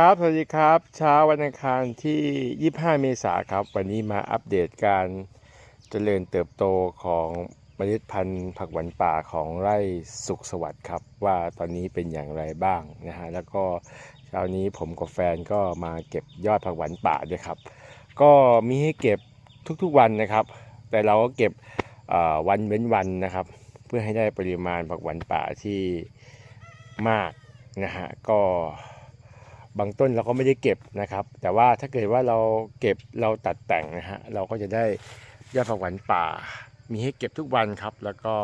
ครับ สวัสดีครับ เช้าวันอังคารที่ 25 เมษายนครับ วันนี้มาอัปเดตการเจริญเติบโตของเมล็ดพันธุ์ผักหวานป่าของไร่สุขสวัสดิ์ครับ ว่าตอนนี้เป็นอย่างไรบ้างนะฮะ แล้วก็เช้านี้ผมกับแฟนก็มาเก็บยอดผักหวานป่าด้วยครับ ก็มีให้เก็บทุกๆวันนะครับ แต่เราก็เก็บวันเว้นวันนะครับ เพื่อให้ได้ปริมาณผักหวานป่าที่มากนะฮะ ก็ บางต้นเราก็ไม่ได้เก็บนะครับ แต่ว่าถ้าเกิดว่าเราเก็บเราตัดแต่งนะฮะเราก็จะได้ยอดผักหวานป่า มีให้เก็บทุกวันครับ แล้วก็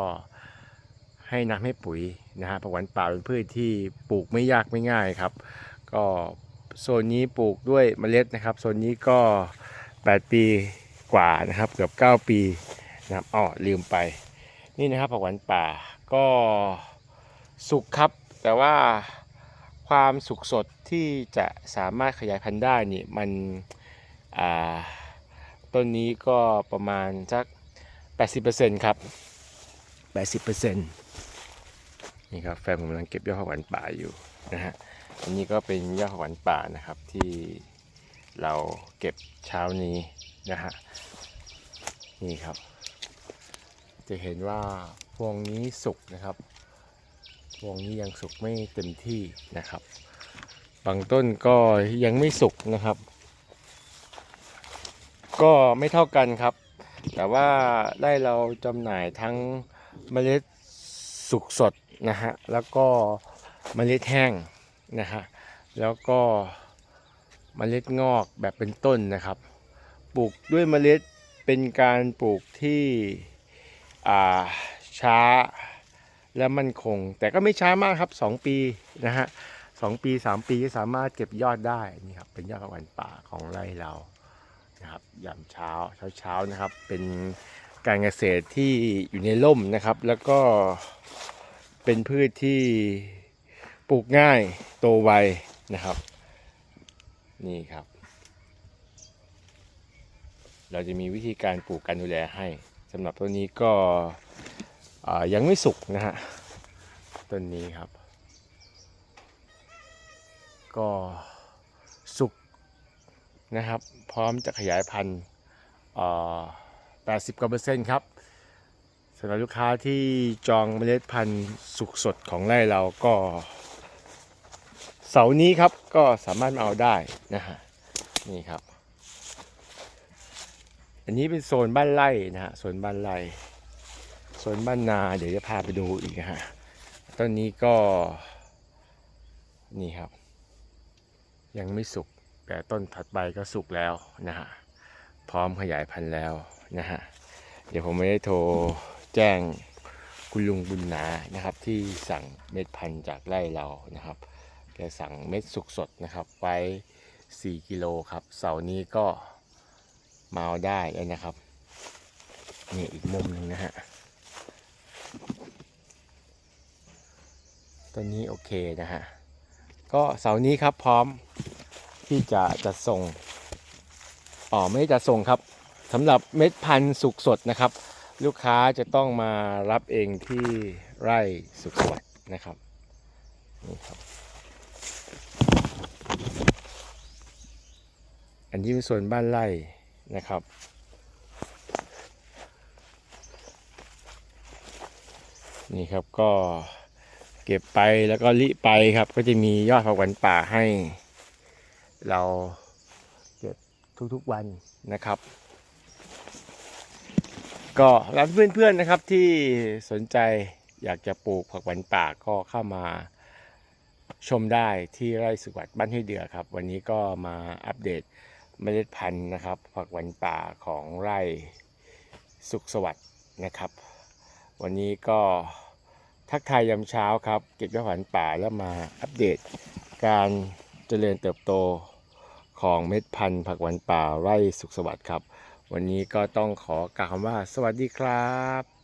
ให้น้ำให้ปุ๋ยนะฮะผักหวานป่าเป็นพืชที่ปลูกไม่ยากไม่ง่ายครับ ก็โซนนี้ปลูกด้วยเมล็ดนะครับโซนนี้ก็ 8 ปีกว่านะครับ เกือบ 9 ปีนะครับอ๋อลืมไป นี่นะครับผักหวานป่าก็สุกครับ แต่ว่า ความสุกสดที่จะสามารถขยายพันธุ์ได้นี่มันอ่าต้นนี้ก็ประมาณสัก 80%ครับ 80%นี่ครับแฟนผมกำลังเก็บยอดผักหวานป่าอยู่นะฮะอันนี้ก็เป็นยอดผักหวานป่านะครับที่เราเก็บเช้านี้นะฮะนี่ครับ จะเห็นว่าพวงนี้สุกนะครับพ วงนี้ยังสุกไม่เต็มที่นะครับ บางต้นก็ยังไม่สุกนะครับ ก็ไม่เท่ากันครับ แต่ว่าได้เราจำหน่ายทั้งเมล็ดสุกสดนะฮะ แล้วก็เมล็ดแห้งนะฮะ แล้วก็เมล็ดงอกแบบเป็นต้นนะครับ ปลูกด้วยเมล็ดเป็นการปลูกที่ช้า และมั่นคง แต่ก็ไม่ช้ามากครับ 2 ปีนะฮะสองปี 3 ปีสามารถเก็บยอดได้นี่ครับเป็นยอดผักหวานป่าของไร่เรานะครับยามเช้าเช้าเช้านะครับเป็นการเกษตรที่อยู่ในร่มนะครับ แล้วก็เป็นพืชที่ปลูกง่ายโตไวนะครับ นี่ครับ เราจะมีวิธีการปลูกการดูแลให้สำหรับต้นนี้ก็ ยังไม่สุกนะฮะต้นนี้ครับ ก็สุกนะครับ พร้อมจะขยายพันธุ์80กว่าเปอร์เซ็นต์ครับสำหรับลูกค้าที่จองเมล็ดพันธุ์สุกสดของไร่เราก็เสาร์นี้ครับก็สามารถมาเอาได้นะฮะนี่ครับ อันนี้เป็นโซนบ้านไร่นะฮะโซนบ้านไร่ โซนบ้านนาเดี๋ยวจะพาไปดูอีกฮะต้นนี้ก็นี่ครับ ยังไม่สุกแต่ต้นถัดไปก็สุกแล้วนะฮะพร้อมขยายพันธุ์แล้วนะฮะเดี๋ยวผมไม่ได้โทรแจ้งคุณลุงบุญนานะครับ ที่สั่งเม็ดพันธุ์จากไร่เรานะครับแกสั่งเม็ดสุกสดนะครับ ไว้ 4 กิโลครับ เสาร์นี้ก็มาเอาได้เลยนะครับนี่อีกมุมหนึ่งนะฮะ ต้นนี้โอเคนะฮะ ก็เสาร์นี้ครับพร้อมที่จะจัดส่งอ๋อไม่จัดส่งครับสำหรับเม็ดพันธุ์สุกสดนะครับ ลูกค้าจะต้องมารับเองที่ไร่สุขสวัสดิ์นะครับนี่ครับ อันนี้เป็นส่วนบ้านไร่นะครับนี่ครับก็ ก็บไปแล้วก็ลิไปครับ ก็จะมียอดผักหวานป่าให้ เราเก็บทุกๆวันนะครับ ก็ร้านเพื่อนๆนะครับที่สนใจอยากจะปลูกผักหวานป่าก็เข้ามาชมได้ที่ไร่สุขวัสดิ์บ้านห้วยเดือครับ วันนี้ก็มาอัปเดตเมล็ดพันธุ์นะครับ ผักหวานป่าของไร่สุขสวัสดิ์นะครับ วันนี้ก็ ทักทายยามเช้าครับเก็บยอดผักหวานป่าแล้วมาอัปเดต การเจริญเติบโตของเม็ดพันธุ์ผักหวานป่าไร่สุขสวัสดิ์ครับ วันนี้ก็ต้องขอกล่าวคำว่าสวัสดีครับ